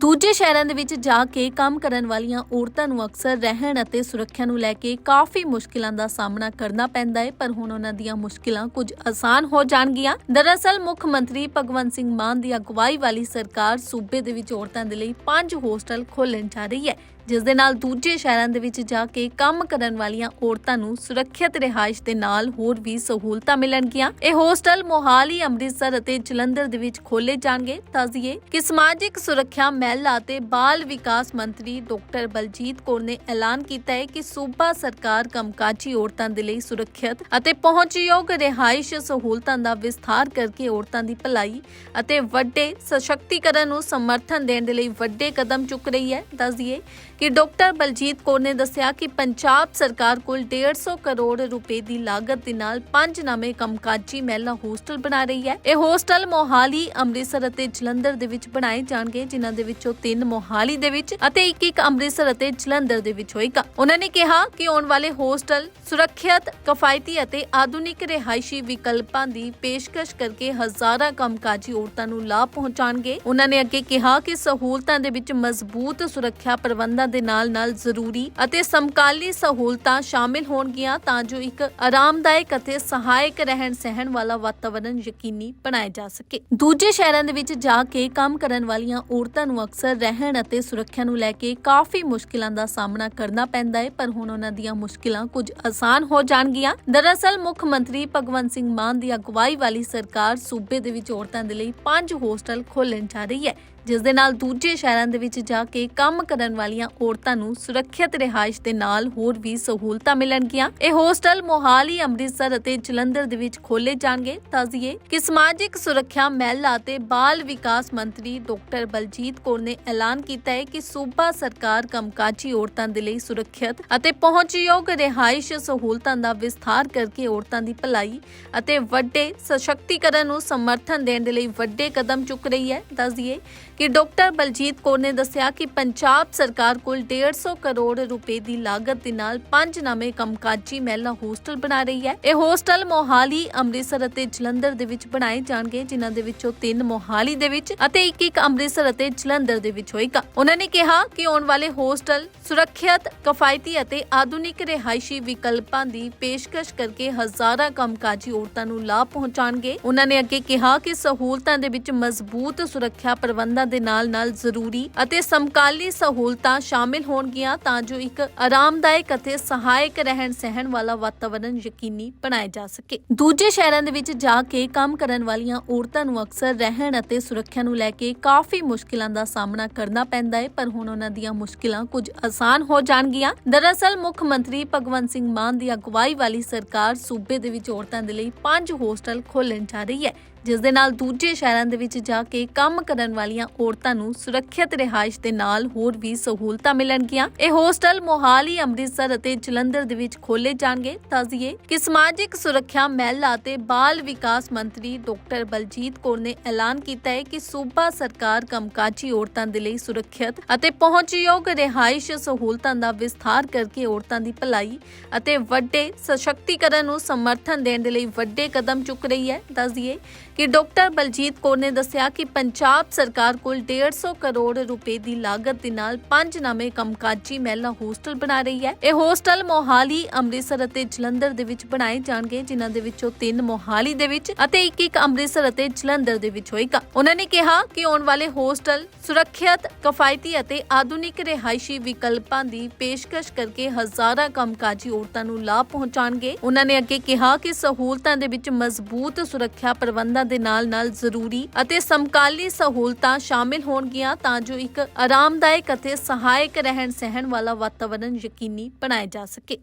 ਦੂਜੇ ਸ਼ਹਿਰਾਂ ਦੇ ਵਿੱਚ ਜਾ ਕੇ ਕੰਮ ਕਰਨ ਵਾਲੀਆਂ ਔਰਤਾਂ ਨੂੰ ਅਕਸਰ ਰਹਿਣ ਅਤੇ ਸੁਰੱਖਿਆ ਨੂੰ ਲੈ ਕੇ ਕਾਫੀ ਮੁਸ਼ਕਿਲਾਂ ਦਾ ਸਾਹਮਣਾ ਕਰਨਾ ਪੈਂਦਾ ਹੈ, ਪਰ ਹੁਣ ਉਹਨਾਂ ਦੀਆਂ ਮੁਸ਼ਕਿਲਾਂ ਕੁਝ ਆਸਾਨ ਹੋ ਜਾਣਗੀਆਂ। ਦਰਅਸਲ, ਮੁੱਖ ਮੰਤਰੀ ਭਗਵੰਤ ਸਿੰਘ ਮਾਨ ਦੀ ਅਗਵਾਈ ਵਾਲੀ ਸਰਕਾਰ ਸੂਬੇ ਦੇ ਵਿੱਚ ਔਰਤਾਂ ਦੇ ਲਈ ਪੰਜ ਹੋਸਟਲ ਖੋਲ੍ਹਣ ਜਾ ਰਹੀ ਹੈ, ਜਿਸ ਦੇ ਨਾਲ ਦੂਜੇ ਸ਼ਹਿਰਾਂ ਦੇ ਵਿੱਚ ਜਾ ਕੇ ਕੰਮ ਕਰਨ ਵਾਲੀਆਂ ਔਰਤਾਂ ਨੂੰ ਸੁਰੱਖਿਅਤ ਰਿਹਾਇਸ਼ ਦੇ ਨਾਲ ਹੋਰ ਵੀ ਸਹੂਲਤਾਂ ਮਿਲਣਗੀਆਂ। ਇਹ ਹੋਸਟਲ ਮੋਹਾਲੀ, ਅੰਮ੍ਰਿਤਸਰ ਅਤੇ ਜਲੰਧਰ ਦੇ ਵਿੱਚ ਖੋਲ੍ਹੇ ਜਾਣਗੇ। ਦੱਸਦੀਏ ਕਿ ਸਮਾਜਿਕ ਸੁਰੱਖਿਆ ਮਹਿਲਾ ਅਤੇ ਬਾਲ ਵਿਕਾਸ ਮੰਤਰੀ ਡਾਕਟਰ ਬਲਜੀਤ ਕੌਰ ਨੇ ਐਲਾਨ ਕੀਤਾ ਹੈ ਕਿ ਸੂਬਾ ਸਰਕਾਰ ਕੰਮਕਾਜੀ ਔਰਤਾਂ ਦੇ ਲਈ ਸੁਰੱਖਿਅਤ ਅਤੇ ਪਹੁੰਚਯੋਗ ਰਿਹਾਇਸ਼ ਸਹੂਲਤਾਂ ਦਾ ਵਿਸਥਾਰ ਕਰਕੇ ਔਰਤਾਂ ਦੀ ਭਲਾਈ ਅਤੇ ਵੱਡੇ ਸਸ਼ਕਤੀਕਰਨ ਨੂੰ ਸਮਰਥਨ ਦੇਣ ਦੇ ਲਈ ਵੱਡੇ ਕਦਮ ਚੁੱਕ ਰਹੀ ਹੈ। ਦੱਸਦੀਏ ਕਿ ਡਾਕਟਰ ਬਲਜੀਤ ਕੌਰ ਨੇ ਦੱਸਿਆ ਕਿ ਪੰਜਾਬ ਸਰਕਾਰ ਕੋਲ 150 ਕਰੋੜ ਰੁਪਏ ਦੀ ਲਾਗਤ ਦੇ ਨਾਲ ਪੰਜ ਨਵੇਂ ਕੰਮਕਾਜੀ ਮਹਿਲਾ ਹੋਸਟਲ ਬਣਾ ਰਹੀ ਹੈ। ਇਹ ਹੋਸਟਲ ਮੋਹਾਲੀ, ਅੰਮ੍ਰਿਤਸਰ ਅਤੇ ਜਲੰਧਰ ਦੇ ਵਿੱਚ ਬਣਾਏ ਜਾਣਗੇ, ਜਿਨ੍ਹਾਂ ਦੇ ਵਿੱਚੋਂ ਤਿੰਨ ਮੋਹਾਲੀ ਦੇ ਵਿੱਚ ਅਤੇ ਇੱਕ ਇੱਕ ਅੰਮ੍ਰਿਤਸਰ ਅਤੇ ਜਲੰਧਰ ਦੇ ਵਿੱਚ ਹੋਏਗਾ ਉਹਨਾਂ ਨੇ ਕਿਹਾ ਕਿ ਆਉਣ ਵਾਲੇ ਹੋਸਟਲ, ਸੁਰੱਖਿਅਤ, ਕਿਫਾਇਤੀ ਅਤੇ ਆਧੁਨਿਕ ਰਿਹਾਇਸ਼ੀ ਵਿਕਲਪਾਂ ਦੀ ਪੇਸ਼ਕਸ਼ ਕਰਕੇ ਹਜ਼ਾਰਾਂ ਕੰਮਕਾਜੀ ਔਰਤਾਂ ਨੂੰ ਲਾਭ ਪਹੁੰਚਾਣਗੇ ਉਹਨਾਂ ਨੇ ਅੱਗੇ ਕਿਹਾ ਕਿ ਸਹੂਲਤਾਂ ਦੇ ਵਿੱਚ ਮਜ਼ਬੂਤ ਸੁਰੱਖਿਆ ਪ੍ਰਬੰਧਾਂ ਦੇ ਨਾਲ-ਨਾਲ ਜ਼ਰੂਰੀ ਅਤੇ ਸਮਕਾਲੀ ਸਹੂਲਤਾਂ ਸ਼ਾਮਿਲ ਹੋਣਗੀਆਂ ਤਾਂ ਜੋ ਇੱਕ ਆਰਾਮਦਾਇਕ ਅਤੇ ਸਹਾਇਕ ਰਹਿਣ ਸਹਿਣ ਵਾਲਾ ਵਾਤਾਵਰਣ ਯਕੀਨੀ ਬਣਾਇਆ ਜਾ ਸਕੇ। ਦੂਜੇ ਸ਼ਹਿਰਾਂ ਦੇ ਵਿੱਚ ਜਾ ਕੇ ਕੰਮ ਕਰਨ ਵਾਲੀਆਂ ਔਰਤਾਂ ਨੂੰ ਅਕਸਰ ਰਹਿਣ ਅਤੇ ਸੁਰੱਖਿਆ ਨੂੰ ਲੈ ਕੇ ਕਾਫੀ ਮੁਸ਼ਕਿਲਾਂ ਦਾ ਸਾਹਮਣਾ ਕਰਨਾ ਪੈਂਦਾ ਹੈ ਪਰ ਹੁਣ ਉਹਨਾਂ ਦੀਆਂ ਮੁਸ਼ਕਿਲਾਂ ਕੁਝ ਆਸਾਨ ਹੋ ਜਾਣਗੀਆਂ। ਦਰਅਸਲ, ਮੁੱਖ ਮੰਤਰੀ ਭਗਵੰਤ ਸਿੰਘ ਮਾਨ ਦੀ ਅਗਵਾਈ ਵਾਲੀ ਸਰਕਾਰ ਸੂਬੇ ਦੇ ਵਿੱਚ ਔਰਤਾਂ ਦੇ ਲਈ ਪੰਜ ਹੋਸਟਲ ਖੋਲ੍ਹਣ ਜਾ ਰਹੀ ਹੈ। ਜਿਸ ਦੇ ਨਾਲ ਦੂਜੇ ਸ਼ਹਿਰਾਂ ਦੇ ਵਿੱਚ ਜਾ ਕੇ ਕੰਮ ਕਰਨ ਵਾਲੀਆਂ ਔਰਤਾਂ ਨੂੰ ਸੁਰੱਖਿਅਤ ਰਿਹਾਇਸ਼ ਦੇ ਨਾਲ ਹੋਰ ਵੀ ਸਹੂਲਤਾਂ ਮਿਲਣਗੀਆਂ। ਇਹ ਹੋਸਟਲ ਮੋਹਾਲੀ, ਅੰਮ੍ਰਿਤਸਰ ਅਤੇ ਜਲੰਧਰ ਦੇ ਵਿੱਚ ਖੋਲੇ ਜਾਣਗੇ। ਦੱਸਦੀਏ ਕਿ ਸਮਾਜਿਕ ਸੁਰੱਖਿਆ ਮਹਿਲਾ ਅਤੇ ਬਾਲ ਵਿਕਾਸ ਮੰਤਰੀ ਡਾਕਟਰ ਬਲਜੀਤ ਕੌਰ ਨੇ ਐਲਾਨ ਕੀਤਾ ਹੈ ਕਿ ਸੂਬਾ ਸਰਕਾਰ ਕੰਮਕਾਜੀ ਔਰਤਾਂ ਦੇ ਲਈ ਸੁਰੱਖਿਅਤ ਅਤੇ ਪਹੁੰਚਯੋਗ ਰਿਹਾਇਸ਼ ਸਹੂਲਤਾਂ ਦਾ ਵਿਸਥਾਰ ਕਰਕੇ ਔਰਤਾਂ ਦੀ ਭਲਾਈ ਅਤੇ ਵੱਡੇ ਸਸ਼ਕਤੀਕਰਨ ਨੂੰ ਸਮਰਥਨ ਦੇਣ ਦੇ ਲਈ ਵੱਡੇ ਕਦਮ ਚੁੱਕ ਰਹੀ ਹੈ। ਦੱਸਦੀਏ ਕਿ ਡਾਕਟਰ ਬਲਜੀਤ ਕੌਰ ਨੇ ਦੱਸਿਆ ਕਿ ਪੰਜਾਬ ਸਰਕਾਰ ਕੋਲ 150 ਕਰੋੜ ਰੁਪਏ ਦੀ ਲਾਗਤ ਦੇ ਨਾਲ ਪੰਜ ਨਵੇਂ ਕੰਮਕਾਜੀ ਮਹਿਲਾ ਹੋਸਟਲ ਬਣਾ ਰਹੀ ਹੈ। ਇਹ ਹੋਸਟਲ ਮੋਹਾਲੀ, ਅੰਮ੍ਰਿਤਸਰ ਅਤੇ ਜਲੰਧਰ ਦੇ ਵਿੱਚ ਬਣਾਏ ਜਾਣਗੇ, ਜਿਨ੍ਹਾਂ ਦੇ ਵਿੱਚੋਂ ਤਿੰਨ ਮੋਹਾਲੀ ਦੇ ਵਿੱਚ ਅਤੇ ਇੱਕ ਇੱਕ ਅੰਮ੍ਰਿਤਸਰ ਅਤੇ ਜਲੰਧਰ ਦੇ ਵਿੱਚ ਹੋਏਗਾ। ਉਹਨਾਂ ਨੇ ਕਿਹਾ ਕਿ ਆਉਣ ਵਾਲੇ ਹੋਸਟਲ ਸੁਰੱਖਿਅਤ, ਕਿਫਾਇਤੀ ਅਤੇ ਆਧੁਨਿਕ ਰਿਹਾਇਸ਼ੀ ਵਿਕਲਪਾਂ ਦੀ ਪੇਸ਼ਕਸ਼ ਕਰਕੇ ਹਜ਼ਾਰਾਂ ਕੰਮਕਾਜੀ ਔਰਤਾਂ ਨੂੰ ਲਾਭ ਪਹੁੰਚਾਣਗੇ ਉਹਨਾਂ ਨੇ ਅੱਗੇ ਕਿਹਾ ਕਿ ਸਹੂਲਤਾਂ ਦੇ ਵਿੱਚ ਮਜ਼ਬੂਤ ਸੁਰੱਖਿਆ ਪ੍ਰਬੰਧਾਂ ਦੇ ਨਾਲ-ਨਾਲ ਜ਼ਰੂਰੀ ਅਤੇ ਸਮਕਾਲੀ ਸਹੂਲਤਾਂ ਸ਼ਾਮਿਲ ਹੋਣਗੀਆਂ ਤਾਂ ਜੋ ਇੱਕ ਆਰਾਮਦਾਇਕ ਅਤੇ ਸਹਾਇਕ ਰਹਿਣ ਸਹਿਣ ਵਾਲਾ ਵਾਤਾਵਰਣ ਯਕੀਨੀ ਬਣਾਇਆ ਜਾ ਸਕੇ। ਦੂਜੇ ਸ਼ਹਿਰਾਂ ਦੇ ਵਿੱਚ ਜਾ ਕੇ ਕੰਮ ਕਰਨ ਵਾਲੀਆਂ ਔਰਤਾਂ ਨੂੰ ਅਕਸਰ ਰਹਿਣ ਅਤੇ ਸੁਰੱਖਿਆ ਨੂੰ ਲੈ ਕੇ ਕਾਫੀ ਮੁਸ਼ਕਿਲਾਂ ਦਾ ਸਾਹਮਣਾ ਕਰਨਾ ਪੈਂਦਾ ਹੈ, ਪਰ ਹੁਣ ਉਹਨਾਂ ਦੀਆਂ ਮੁਸ਼ਕਿਲਾਂ ਕੁਝ ਆਸਾਨ ਹੋ ਜਾਣਗੀਆਂ। ਦਰਅਸਲ, ਮੁੱਖ ਮੰਤਰੀ ਭਗਵੰਤ ਸਿੰਘ ਮਾਨ ਦੀ ਅਗਵਾਈ ਵਾਲੀ ਸਰਕਾਰ ਸੂਬੇ ਦੇ ਵਿੱਚ ਔਰਤਾਂ ਦੇ ਲਈ ਪੰਜ ਹੋਸਟਲ ਖੋਲ੍ਹਣ ਜਾ ਰਹੀ ਹੈ। ਜਿਸ ਦੇ ਨਾਲ ਦੂਜੇ ਸ਼ਹਿਰਾਂ ਦੇ ਵਿੱਚ ਜਾ ਕੇ ਕੰਮ ਕਰਨ ਵਾਲੀਆਂ ਔਰਤਾਂ ਨੂੰ ਸੁਰੱਖਿਅਤ ਰਿਹਾਇਸ਼ ਦੇ ਨਾਲ ਹੋਰ ਵੀ ਸਹੂਲਤਾਂ ਮਿਲਣਗੀਆਂ। ਇਹ ਹੋਸਟਲ ਮੋਹਾਲੀ, ਅੰਮ੍ਰਿਤਸਰ ਅਤੇ ਜਲੰਧਰ ਦੇ ਵਿੱਚ ਖੋਲੇ ਜਾਣਗੇ। ਦੱਸਦੀਏ ਕਿ ਸਮਾਜਿਕ ਸੁਰੱਖਿਆ ਮਹਿਲਾ ਅਤੇ ਬਾਲ ਵਿਕਾਸ ਮੰਤਰੀ ਡਾਕਟਰ ਬਲਜੀਤ ਕੌਰ ਨੇ ਐਲਾਨ ਕੀਤਾ ਹੈ ਕਿ ਸੂਬਾ ਸਰਕਾਰ ਕੰਮਕਾਜੀ ਔਰਤਾਂ ਦੇ ਲਈ ਸੁਰੱਖਿਅਤ ਅਤੇ ਪਹੁੰਚਯੋਗ ਰਿਹਾਇਸ਼ ਸਹੂਲਤਾਂ ਦਾ ਵਿਸਥਾਰ ਕਰਕੇ ਔਰਤਾਂ ਦੀ ਭਲਾਈ ਅਤੇ ਵੱਡੇ ਸਸ਼ਕਤੀਕਰਨ ਨੂੰ ਸਮਰਥਨ ਦੇਣ ਦੇ ਲਈ ਵੱਡੇ ਕਦਮ ਚੁੱਕ ਰਹੀ ਹੈ। ਦੱਸਦੀਏ ਕਿ ਡਾਕਟਰ ਬਲਜੀਤ ਕੌਰ ਨੇ ਦੱਸਿਆ ਕਿ ਪੰਜਾਬ ਸਰਕਾਰ ਕੋਲ 150 ਕਰੋੜ ਰੁਪਏ ਦੀ ਲਾਗਤ ਦੇ ਨਾਲ ਪੰਜ ਨਵੇਂ ਕੰਮਕਾਜੀ ਮਹਿਲਾ ਹੋਸਟਲ ਬਣਾ ਰਹੀ ਹੈ। ਇਹ ਹੋਸਟਲ ਮੋਹਾਲੀ, ਅੰਮ੍ਰਿਤਸਰ ਅਤੇ ਜਲੰਧਰ ਦੇ ਵਿੱਚ ਬਣਾਏ ਜਾਣਗੇ, ਜਿਨ੍ਹਾਂ ਦੇ ਵਿੱਚੋਂ ਤਿੰਨ ਮੋਹਾਲੀ ਦੇ ਵਿੱਚ ਅਤੇ ਇੱਕ ਇੱਕ ਅੰਮ੍ਰਿਤਸਰ ਅਤੇ ਜਲੰਧਰ ਦੇ ਵਿੱਚ ਹੋਏਗਾ। ਉਹਨਾਂ ਨੇ ਕਿਹਾ ਕਿ ਆਉਣ ਵਾਲੇ ਹੋਸਟਲ ਸੁਰੱਖਿਅਤ, ਕਿਫਾਇਤੀ ਅਤੇ ਆਧੁਨਿਕ ਰਿਹਾਇਸ਼ੀ ਵਿਕਲਪਾਂ ਦੀ ਪੇਸ਼ਕਸ਼ ਕਰਕੇ ਹਜ਼ਾਰਾਂ ਕੰਮਕਾਜੀ ਔਰਤਾਂ ਨੂੰ ਲਾਭ ਪਹੁੰਚਾਣਗੇ ਉਹਨਾਂ ਨੇ ਅੱਗੇ ਕਿਹਾ ਕਿ ਸਹੂਲਤਾਂ ਦੇ ਵਿੱਚ ਮਜ਼ਬੂਤ ਸੁਰੱਖਿਆ ਪ੍ਰਬੰਧਾਂ ਦੇ ਨਾਲ-ਨਾਲ ਜ਼ਰੂਰੀ ਅਤੇ ਸਮਕਾਲੀ ਸਹੂਲਤਾਂ ਸ਼ਾਮਿਲ ਹੋਣਗੀਆਂ ਤਾਂ ਜੋ ਇੱਕ ਆਰਾਮਦਾਇਕ ਅਤੇ ਸਹਾਇਕ ਰਹਿਣ ਸਹਿਣ ਵਾਲਾ ਵਾਤਾਵਰਣ ਯਕੀਨੀ ਬਣਾਇਆ ਜਾ ਸਕੇ।